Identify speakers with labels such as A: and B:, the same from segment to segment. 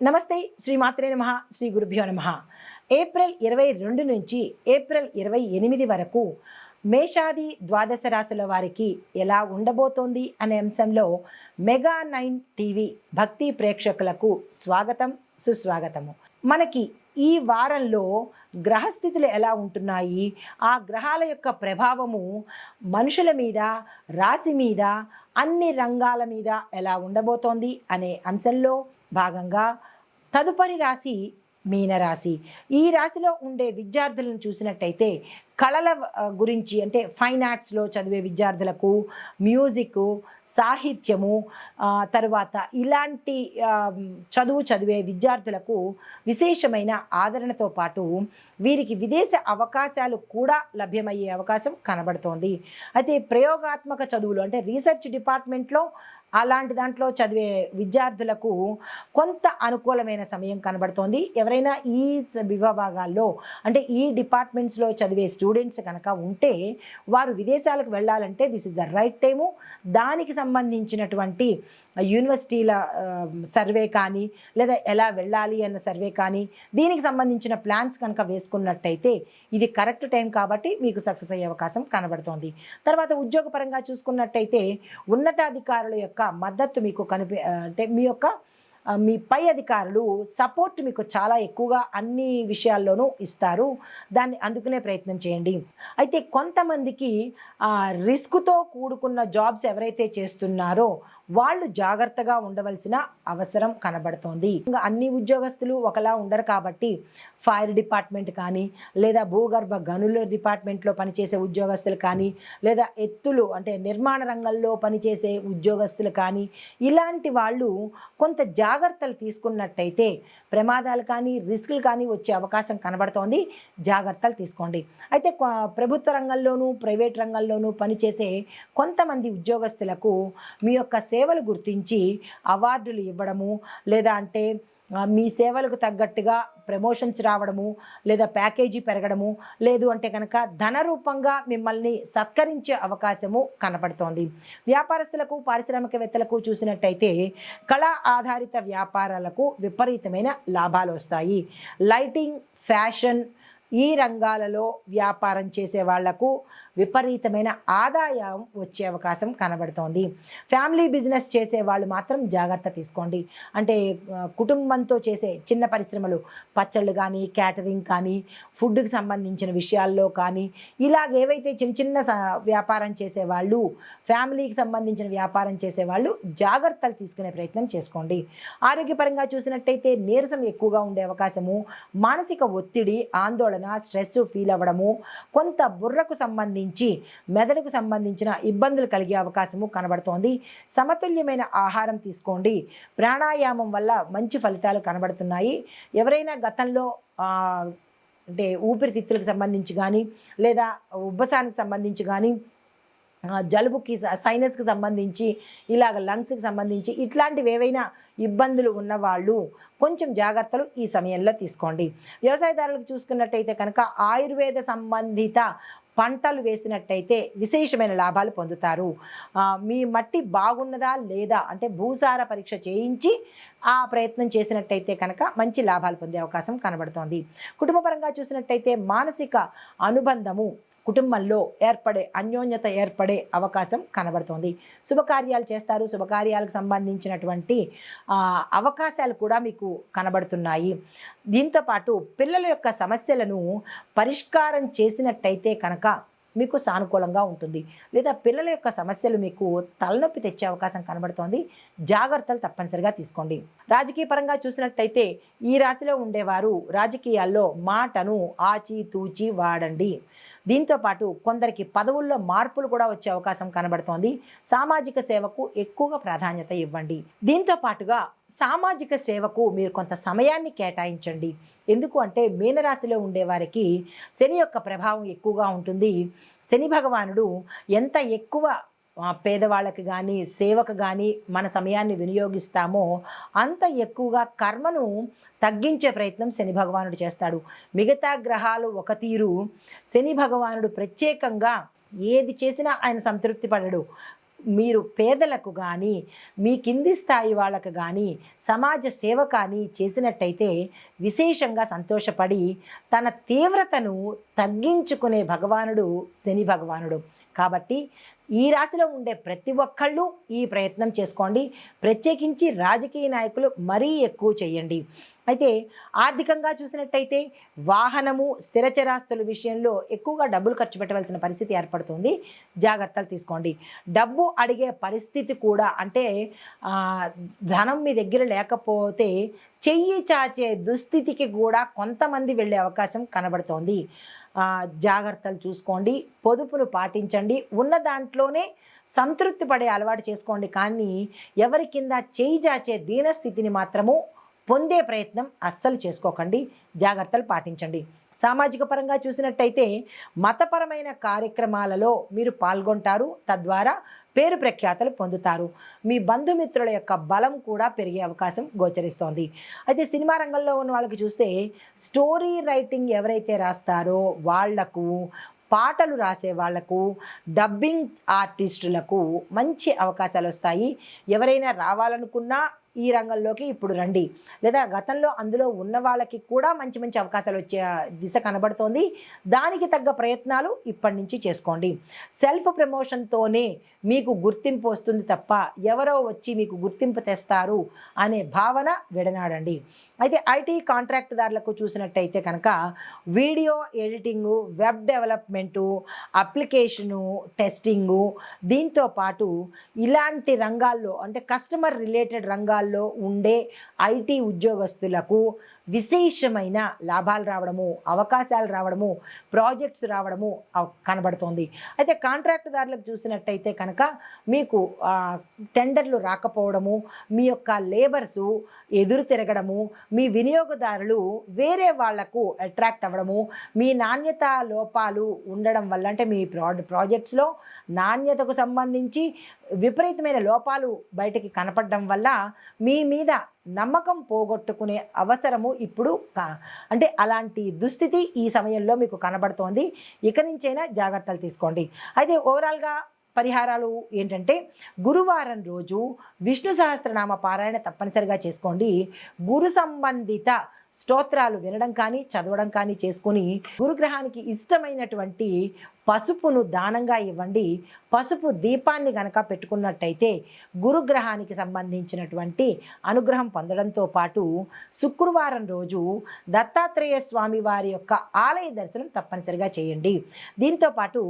A: నమస్తే శ్రీ మాత్రే నమ శ్రీ గురుభ్యో నమ. ఏప్రిల్ ఇరవై రెండు నుంచి ఏప్రిల్ ఇరవై ఎనిమిది వరకు మేషాది ద్వాదశ రాశుల వారికి ఎలా ఉండబోతోంది అనే అంశంలో మెగా నైన్ టీవీ భక్తి ప్రేక్షకులకు స్వాగతం సుస్వాగతము. మనకి ఈ వారంలో గ్రహస్థితులు ఎలా ఉంటున్నాయి? ఆ గ్రహాల యొక్క ప్రభావము మనుషుల మీద రాశి మీద అన్ని రంగాల మీద ఎలా ఉండబోతోంది అనే అంశంలో భాగంగా తదుపరి రాశి మీనరాశి. ఈ రాశిలో ఉండే విద్యార్థులను చూసినట్టయితే కళల గురించి అంటే ఫైన్ ఆర్ట్స్లో చదివే విద్యార్థులకు మ్యూజిక్ సాహిత్యము తరువాత తర్వాత ఇలాంటి చదువు చదివే విద్యార్థులకు విశేషమైన ఆదరణతో పాటు వీరికి విదేశ అవకాశాలు కూడా లభ్యమయ్యే అవకాశం కనబడుతోంది. అయితే ప్రయోగాత్మక చదువులు అంటే రీసెర్చ్ డిపార్ట్మెంట్లో అలాంటి దాంట్లో చదివే విద్యార్థులకు కొంత అనుకూలమైన సమయం కనబడుతోంది. ఎవరైనా ఈ విభాగాల్లో అంటే ఈ డిపార్ట్మెంట్స్లో చదివే స్టూడెంట్స్ కనుక ఉంటే వారు విదేశాలకు వెళ్ళాలంటే this is the right time. దానికి సంబంధించినటువంటి యూనివర్సిటీల సర్వే కానీ లేదా ఎలా వెళ్ళాలి అన్న సర్వే కానీ దీనికి సంబంధించిన ప్లాన్స్ కనుక వేసుకున్నట్టయితే ఇది కరెక్ట్ టైం కాబట్టి మీకు సక్సెస్ అయ్యే అవకాశం కనబడుతోంది. తర్వాత ఉద్యోగపరంగా చూసుకున్నట్టయితే ఉన్నతాధికారుల యొక్క మద్దతు మీకు కనిపి అంటే మీ యొక్క మీ పై అధికారులు సపోర్ట్ మీకు చాలా ఎక్కువగా అన్ని విషయాల్లోనూ ఇస్తారు. దాన్ని అందుకునే ప్రయత్నం చేయండి. అయితే కొంతమందికి రిస్క్తో కూడుకున్న జాబ్స్ ఎవరైతే చేస్తున్నారో వాళ్ళు జాగ్రత్తగా ఉండవలసిన అవసరం కనబడుతోంది. ఇంకా అన్ని ఉద్యోగస్తులు ఒకలా ఉండరు కాబట్టి ఫైర్ డిపార్ట్మెంట్ కానీ లేదా భూగర్భ గనుల డిపార్ట్మెంట్లో పనిచేసే ఉద్యోగస్తులు కానీ లేదా ఎత్తులు అంటే నిర్మాణ రంగంలో పనిచేసే ఉద్యోగస్తులు కానీ ఇలాంటి వాళ్ళు కొంత జాగ్రత్తలు తీసుకున్నట్టయితే ప్రమాదాలు కానీ రిస్కులు కానీ వచ్చే అవకాశం కనబడుతోంది. జాగ్రత్తలు తీసుకోండి. అయితే ప్రభుత్వ రంగంలోనూ ప్రైవేట్ రంగంలోనూ పనిచేసే కొంతమంది ఉద్యోగస్తులకు మీ యొక్క సేవలు గుర్తించి అవార్డులు ఇవ్వడము లేదా అంటే మీ సేవలకు తగ్గట్టుగా ప్రమోషన్స్ రావడము లేదా ప్యాకేజీ పెరగడము లేదు అంటే కనుక ధన రూపంగా మిమ్మల్ని సత్కరించే అవకాశము కనపడుతోంది. వ్యాపారస్తులకు పారిశ్రామికవేత్తలకు చూసినట్టయితే కళా ఆధారిత వ్యాపారాలకు విపరీతమైన లాభాలు వస్తాయి. లైటింగ్ ఫ్యాషన్ ఈ రంగాలలో వ్యాపారం చేసే వాళ్ళకు విపరీతమైన ఆదాయం వచ్చే అవకాశం కనబడుతోంది. ఫ్యామిలీ బిజినెస్ చేసే వాళ్ళు మాత్రం జాగ్రత్త తీసుకోండి. అంటే కుటుంబంతో చేసే చిన్న పరిశ్రమలు పచ్చళ్ళు కానీ క్యాటరింగ్ కానీ ఫుడ్కి సంబంధించిన విషయాల్లో కానీ ఇలాగ ఏవైతే చిన్న చిన్న స- వ్యాపారం చేసేవాళ్ళు ఫ్యామిలీకి సంబంధించిన వ్యాపారం చేసేవాళ్ళు జాగ్రత్తలు తీసుకునే ప్రయత్నం చేసుకోండి. ఆరోగ్యపరంగా చూసినట్టయితే నీరసం ఎక్కువగా ఉండే అవకాశము మానసిక ఒత్తిడి ఆందోళన స్ట్రెస్ ఫీల్ అవ్వడము కొంత బుర్రకు సంబంధించి మెదడుకు సంబంధించిన ఇబ్బందులు కలిగే అవకాశము కనబడుతోంది. సమతుల్యమైన ఆహారం తీసుకోండి. ప్రాణాయామం వల్ల మంచి ఫలితాలు కనబడుతున్నాయి. ఎవరైనా గతంలో అంటే ఊపిరితిత్తులకు సంబంధించి కానీ లేదా ఉబ్బసానికి సంబంధించి కానీ జలుబుకి స- సైనస్కి సంబంధించి ఇలాగ లంగ్స్కి సంబంధించి ఇట్లాంటివి ఏవైనా ఇబ్బందులు ఉన్నవాళ్ళు కొంచెం జాగ్రత్తలు ఈ సమయంలో తీసుకోండి. వ్యవసాయదారులకు చూసుకున్నట్టయితే కనుక ఆయుర్వేద సంబంధిత పంటలు వేసినట్టయితే విశేషమైన లాభాలు పొందుతారు. మీ మట్టి బాగున్నదా లేదా అంటే భూసార పరీక్ష చేయించి ఆ ప్రయత్నం చేసినట్టయితే కనుక మంచి లాభాలు పొందే అవకాశం కనబడుతోంది. కుటుంబపరంగా చూసినట్టయితే మానసిక అనుబంధము కుటుంబంలో ఏర్పడే అన్యోన్యత ఏర్పడే అవకాశం కనబడుతోంది. శుభకార్యాలు చేస్తారు. శుభకార్యాలకు సంబంధించినటువంటి అవకాశాలు కూడా మీకు కనబడుతున్నాయి. దీంతో పాటు పిల్లల యొక్క సమస్యలను పరిష్కారం చేసినట్టయితే కనుక మీకు సానుకూలంగా ఉంటుంది. లేదా పిల్లల యొక్క సమస్యలు మీకు తలనొప్పి తెచ్చే అవకాశం కనబడుతోంది. జాగ్రత్తలు తప్పనిసరిగా తీసుకోండి. రాజకీయ పరంగా చూసినట్టయితే ఈ రాశిలో ఉండేవారు రాజకీయాల్లో మాటను ఆచి తూచి వాడండి. దీంతో పాటు కొందరికి పదవుల్లో మార్పులు కూడా వచ్చే అవకాశం కనబడుతోంది. సామాజిక సేవకు ఎక్కువగా ప్రాధాన్యత ఇవ్వండి. దీంతో పాటుగా సామాజిక సేవకు మీరు కొంత సమయాన్ని కేటాయించండి. ఎందుకు అంటే మీనరాశిలో ఉండేవారికి శని యొక్క ప్రభావం ఎక్కువగా ఉంటుంది. శని భగవానుడు ఎంత ఎక్కువ పేదవాళ్ళకి కానీ సేవకు కానీ మన సమయాన్ని వినియోగిస్తామో అంత ఎక్కువగా కర్మను తగ్గించే ప్రయత్నం శని భగవానుడు చేస్తాడు. మిగతా గ్రహాలు ఒక తీరు. శని భగవానుడు ప్రత్యేకంగా ఏది చేసినా ఆయన సంతృప్తి పడడు. మీరు పేదలకు కానీ మీ కింది స్థాయి వాళ్ళకు కానీ సమాజ సేవ కానీ చేసినట్టయితే విశేషంగా సంతోషపడి తన తీవ్రతను తగ్గించుకునే భగవానుడు శని భగవానుడు. కాబట్టి ఈ రాశిలో ఉండే ప్రతి ఒక్కళ్ళు ఈ ప్రయత్నం చేసుకోండి. ప్రత్యేకించి రాజకీయ నాయకులు మరీ ఎక్కువ చేయండి. అయితే ఆర్థికంగా చూసినట్టయితే వాహనము స్థిరచరాస్తుల విషయంలో ఎక్కువగా డబ్బులు ఖర్చు పెట్టవలసిన పరిస్థితి ఏర్పడుతుంది. జాగ్రత్తలు తీసుకోండి. డబ్బు అడిగే పరిస్థితి కూడా అంటే ధనం మీ దగ్గర లేకపోతే చెయ్యి చాచే దుస్థితికి కూడా కొంతమంది వెళ్ళే అవకాశం కనబడుతోంది. జాగ్రత్తలు చూసుకోండి పొదుపులు పాటించండి ఉన్న దాంట్లోనే సంతృప్తి పడే అలవాటు చేసుకోండి. కానీ ఎవరి కింద చేయి జాచే దీనస్థితిని మాత్రము పొందే ప్రయత్నం అస్సలు చేసుకోకండి జాగ్రత్తలు పాటించండి. సామాజిక పరంగా చూసినట్టయితే మతపరమైన కార్యక్రమాలలో మీరు పాల్గొంటారు తద్వారా పేరు ప్రఖ్యాతలు పొందుతారు. మీ బంధుమిత్రుల యొక్క బలం కూడా పెరిగే అవకాశం గోచరిస్తోంది. అయితే సినిమా రంగంలో ఉన్న వాళ్ళకి చూస్తే స్టోరీ రైటింగ్ ఎవరైతే రాస్తారో వాళ్ళకు పాటలు రాసే వాళ్ళకు డబ్బింగ్ ఆర్టిస్టులకు మంచి అవకాశాలు వస్తాయి. ఎవరైనా రావాలనుకున్నా ఈ రంగంలోకి ఇప్పుడు రండి. లేదా గతంలో అందులో ఉన్న వాళ్ళకి కూడా మంచి మంచి అవకాశాలు వచ్చే దిశ కనబడుతోంది. దానికి తగ్గ ప్రయత్నాలు ఇప్పటి నుంచి చేసుకోండి. సెల్ఫ్ ప్రమోషన్తోనే మీకు గుర్తింపు వస్తుంది తప్ప ఎవరో వచ్చి మీకు గుర్తింపు తెస్తారు అనే భావన విడనాడండి. అయితే ఐటీ కాంట్రాక్ట్దారులకు చూసినట్టయితే కనుక video editing web development application testing దీంతో పాటు ఇలాంటి రంగాల్లో అంటే కస్టమర్ రిలేటెడ్ రంగాల్లో ఉండే ఐటీ ఉద్యోగస్తులకు విశేషమైన లాభాలు రావడము అవకాశాలు రావడము ప్రాజెక్ట్స్ రావడము అవ్- కనబడుతోంది. అయితే కాంట్రాక్టుదారులకు చూసినట్టయితే కనుక మీకు టెండర్లు రాకపోవడము మీ యొక్క లేబర్సు ఎదురు తిరగడము మీ వినియోగదారులు వేరే వాళ్ళకు అట్రాక్ట్ అవ్వడము మీ నాణ్యత లోపాలు ఉండడం వల్ల అంటే మీ ప్రా ప్రాజెక్ట్స్లో నాణ్యతకు సంబంధించి విపరీతమైన లోపాలు బయటకి కనపడడం వల్ల మీ మీద నమ్మకం పోగొట్టుకునే అవసరము ఇప్పుడు కా- అంటే అలాంటి దుస్థితి ఈ సమయంలో మీకు కనబడుతోంది. ఇక నుంచైనా జాగ్రత్తలు తీసుకోండి. అయితే ఓవరాల్గా పరిహారాలు ఏంటంటే గురువారం రోజు విష్ణు సహస్రనామ పారాయణ తప్పనిసరిగా చేసుకోండి. గురు సంబంధిత స్తోత్రాలు వినడం కానీ చదవడం కానీ చేసుకొని గురుగ్రహానికి ఇష్టమైనటువంటి పసుపును దానంగా ఇవ్వండి. పసుపు దీపాన్ని గనక పెట్టుకున్నట్టయితే గురుగ్రహానికి సంబంధించినటువంటి అనుగ్రహం పొందడంతో పాటు శుక్రవారం రోజు దత్తాత్రేయ స్వామి వారి యొక్క ఆలయ దర్శనం తప్పనిసరిగా చేయండి. దీంతో పాటు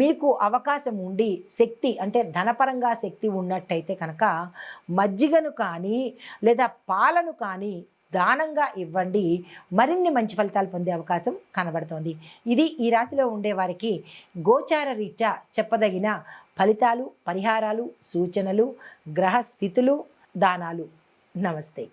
A: మీకు అవకాశం ఉండి శక్తి అంటే ధనపరంగా శక్తి ఉన్నట్టయితే కనుక మజ్జిగను కానీ లేదా పాలను కానీ దానంగా ఇవ్వండి. మరిన్ని మంచి ఫలితాలు పొందే అవకాశం కనబడుతోంది. ఇది ఈ రాశిలో ఉండే వారికి గోచార రీత్యా చెప్పదగిన ఫలితాలు పరిహారాలు సూచనలు గ్రహ స్థితులు దానాలు. నమస్తే.